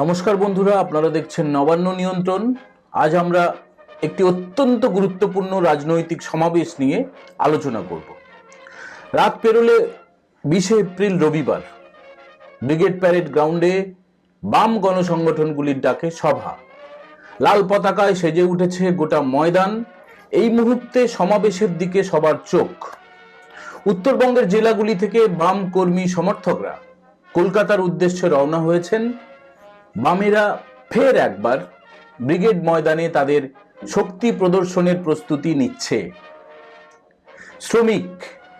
নমস্কার বন্ধুরা, আপনারা দেখছেন নবান্ন নিয়ন্ত্রণ। আজ আমরা একটি অত্যন্ত গুরুত্বপূর্ণ রাজনৈতিক সমাবেশ নিয়ে আলোচনা করব। রাত পেরোলে বিশে এপ্রিল রবিবার, ব্রিগেড প্যারেড গ্রাউন্ডে বাম গণসংগঠনগুলির ডাকে সভা। লাল পতাকায় সেজে উঠেছে গোটা ময়দান। এই মুহূর্তে সমাবেশের দিকে সবার চোখ। উত্তরবঙ্গের জেলাগুলি থেকে বাম কর্মী সমর্থকরা কলকাতার উদ্দেশ্যে রওনা হয়েছেন। বামেরা ফের একবার ব্রিগেড ময়দানে তাদের শক্তি প্রদর্শনের প্রস্তুতি নিচ্ছে। শ্রমিক,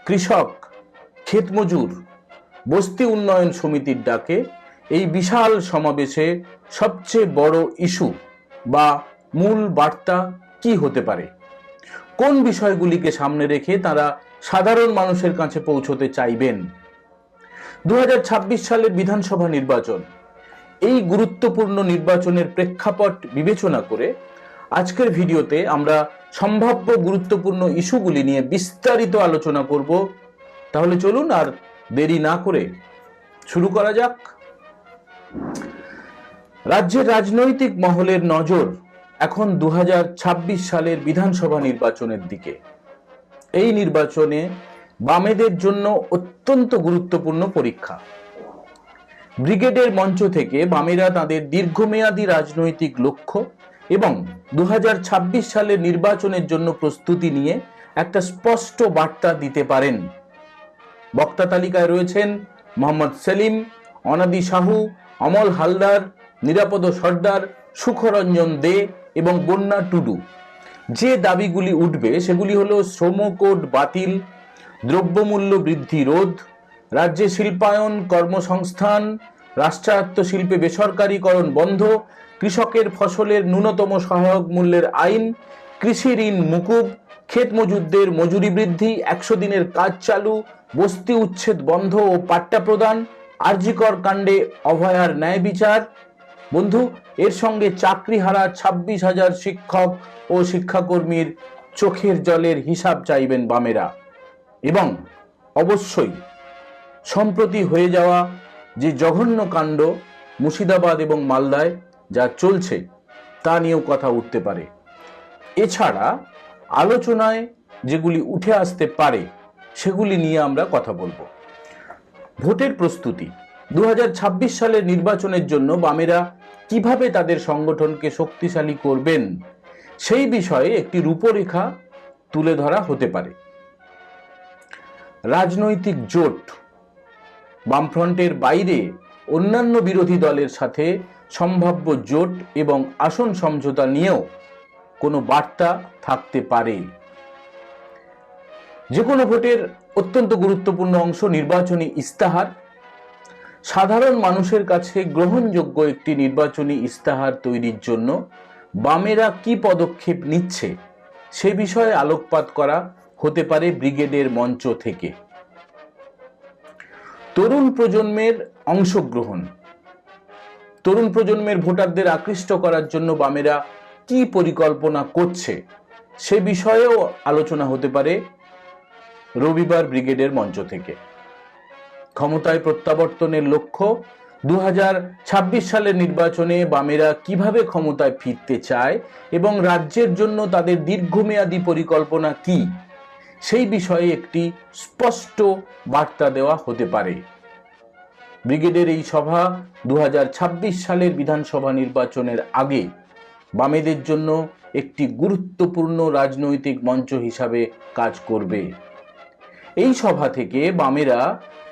কৃষক, ক্ষেতমজুর, বস্তি উন্নয়ন সমিতির ডাকে এই বিশাল সমাবেশে সবচেয়ে বড় ইস্যু বা মূল বার্তা কি হতে পারে? কোন বিষয়গুলিকে সামনে রেখে তারা সাধারণ মানুষের কাছে পৌঁছতে চাইবেন? দু হাজার ছাব্বিশ সালের বিধানসভা নির্বাচন এই গুরুত্বপূর্ণ নির্বাচনের প্রেক্ষাপট বিবেচনা করে আজকের ভিডিওতে আমরা সম্ভাব্য গুরুত্বপূর্ণ ইস্যুগুলি নিয়ে বিস্তারিত আলোচনা করব। তাহলে চলুন আর দেরি না করে শুরু করা যাক। রাজ্যের রাজনৈতিক মহলের নজর এখন দু হাজার ছাব্বিশ সালের বিধানসভা নির্বাচনের দিকে। এই নির্বাচনে বামেদের জন্য অত্যন্ত গুরুত্বপূর্ণ পরীক্ষা। ব্রিগেডের মঞ্চ থেকে বামেরা তাদের দীর্ঘমেয়াদী রাজনৈতিক লক্ষ্য এবং দু হাজার ছাব্বিশ সালের নির্বাচনের জন্য প্রস্তুতি নিয়ে একটা স্পষ্ট বার্তা দিতে পারেন। বক্তা তালিকায় রয়েছেন মোহাম্মদ সেলিম, অনাদি সাহু, অমল হালদার, নিরাপদ সর্দার, সুখরঞ্জন দে এবং বন্যা টুডু। যে দাবিগুলি উঠবে সেগুলি হলো শ্রম কোড বাতিল, দ্রব্যমূল্য বৃদ্ধি রোধ রাজ্যে শিল্পায়ন কর্মসংস্থান, রাষ্ট্রায়ত্ত শিল্পে বেসরকারীকরণ বন্ধ, কৃষকের ফসলের ন্যূনতম সহায়ক মূল্যের আইন, কৃষি ঋণ মুকুব, ক্ষেত মজুরদের মজুরি বৃদ্ধি, একশো দিনের কাজ চালু, বস্তি উচ্ছেদ বন্ধ ও পাট্টা প্রদান, আরজিকর কাণ্ডে অভয়ার ন্যায় বিচার। বন্ধু, এর সঙ্গে চাকরি হারা ছাব্বিশ হাজার শিক্ষক ও শিক্ষাকর্মীর চোখের জলের হিসাব চাইবেন বামেরা। এবং অবশ্যই সম্প্রতি হয়ে যাওয়া যে জঘন্য কাণ্ড মুর্শিদাবাদ এবং মালদায় যা চলছে, তা নিয়েও কথা উঠতে পারে। এছাড়া আলোচনায় যেগুলি উঠে আসতে পারে, সেগুলি নিয়ে আমরা কথা বলব। ভোটের প্রস্তুতি। দু হাজার ছাব্বিশ সালের নির্বাচনের জন্য বামেরা কীভাবে তাদের সংগঠনকে শক্তিশালী করবেন, সেই বিষয়ে একটি রূপরেখা তুলে ধরা হতে পারে। রাজনৈতিক জোট বামফ্রন্টের বাইরে অন্যান্য বিরোধী দলের সাথে সম্ভাব্য জোট এবং আসন সমঝোতা নিয়েও কোনো বার্তা থাকতে পারে। যে কোনো ভোটের অত্যন্ত গুরুত্বপূর্ণ অংশ নির্বাচনী ইস্তাহার। সাধারণ মানুষের কাছে গ্রহণযোগ্য একটি নির্বাচনী ইস্তাহার তৈরির জন্য বামেরা কি পদক্ষেপ নিচ্ছে সে বিষয়ে আলোকপাত করা হতে পারে ব্রিগেডের মঞ্চ থেকে। তরুণ প্রজন্মের অংশগ্রহণ। তরুণ প্রজন্মের ভোটারদের আকৃষ্ট করার জন্য বামেরা কি পরিকল্পনা করছে সে বিষয়েও আলোচনা হতে পারে রবিবার ব্রিগেডের মঞ্চ থেকে। ক্ষমতায় প্রত্যাবর্তনের লক্ষ্য দু হাজার ছাব্বিশ সালের নির্বাচনে বামেরা কীভাবে ক্ষমতায় ফিরতে চায় এবং রাজ্যের জন্য তাদের দীর্ঘমেয়াদী পরিকল্পনা কি? সেই বিষয়ে একটি স্পষ্ট বার্তা দেওয়া হতে পারে। ব্রিগেডের এই সভা দু সালের বিধানসভা নির্বাচনের আগে বামেদের জন্য একটি গুরুত্বপূর্ণ রাজনৈতিক মঞ্চ হিসাবে কাজ করবে। এই সভা থেকে বামেরা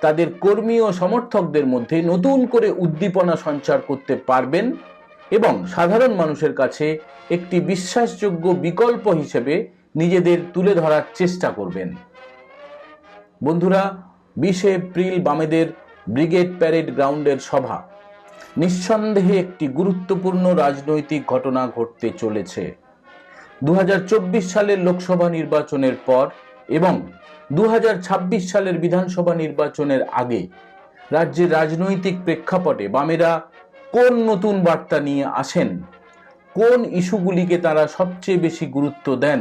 তাদের কর্মী ও সমর্থকদের মধ্যে নতুন করে উদ্দীপনা সঞ্চার করতে পারবেন এবং সাধারণ মানুষের কাছে একটি বিশ্বাসযোগ্য বিকল্প হিসেবে নিজেদের তুলে ধরার চেষ্টা করবেন। বন্ধুরা, বিশে এপ্রিল বামেদের ব্রিগেড প্যারেড গ্রাউন্ডের সভা। নিঃসন্দেহে একটি গুরুত্বপূর্ণ রাজনৈতিক ঘটনা ঘটতে চলেছে। দু সালের লোকসভা নির্বাচনের পর এবং দু হাজার ছাব্বিশ সালের বিধানসভা নির্বাচনের আগে রাজ্যের রাজনৈতিক প্রেক্ষাপটে বামেরা কোন নতুন বার্তা নিয়ে আসেন? কোন ইস্যুগুলিকে তারা সবচেয়ে বেশি গুরুত্ব দেন?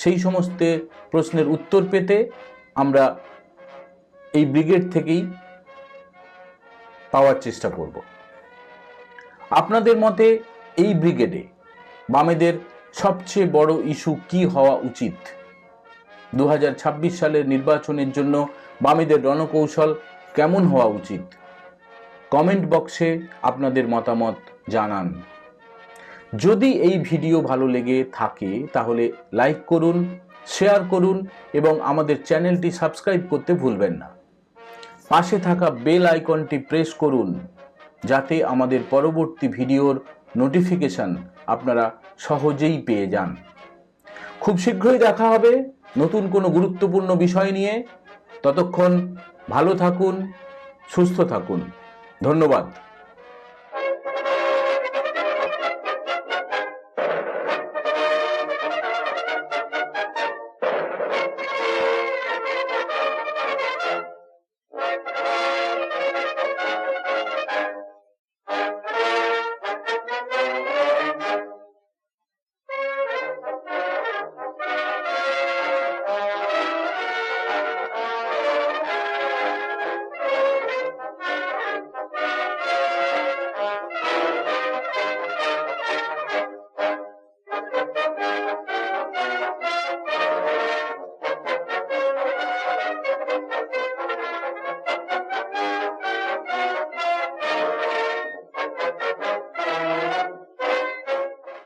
সেই সমস্ত প্রশ্নের উত্তর পেতে আমরা এই ব্রিগেড থেকেই পাওয়ার চেষ্টা করব। আপনাদের মতে এই ব্রিগেডে বামেদের সবচেয়ে বড় ইস্যু কি হওয়া উচিত? দু হাজার ছাব্বিশ সালের নির্বাচনের জন্য বামেদের রণকৌশল কেমন হওয়া উচিত? কমেন্ট বক্সে আপনাদের মতামত জানান। যদি এই ভিডিও ভালো লেগে থাকে, তাহলে লাইক করুন শেয়ার করুন এবং আমাদের চ্যানেলটি সাবস্ক্রাইব করতে ভুলবেন না। পাশে থাকা বেল আইকনটি প্রেস করুন, যাতে আমাদের পরবর্তী ভিডিওর নোটিফিকেশন আপনারা সহজেই পেয়ে যান। খুব শীঘ্রই দেখা হবে নতুন কোনো গুরুত্বপূর্ণ বিষয় নিয়ে। ততক্ষণ ভালো থাকুন, সুস্থ থাকুন। ধন্যবাদ।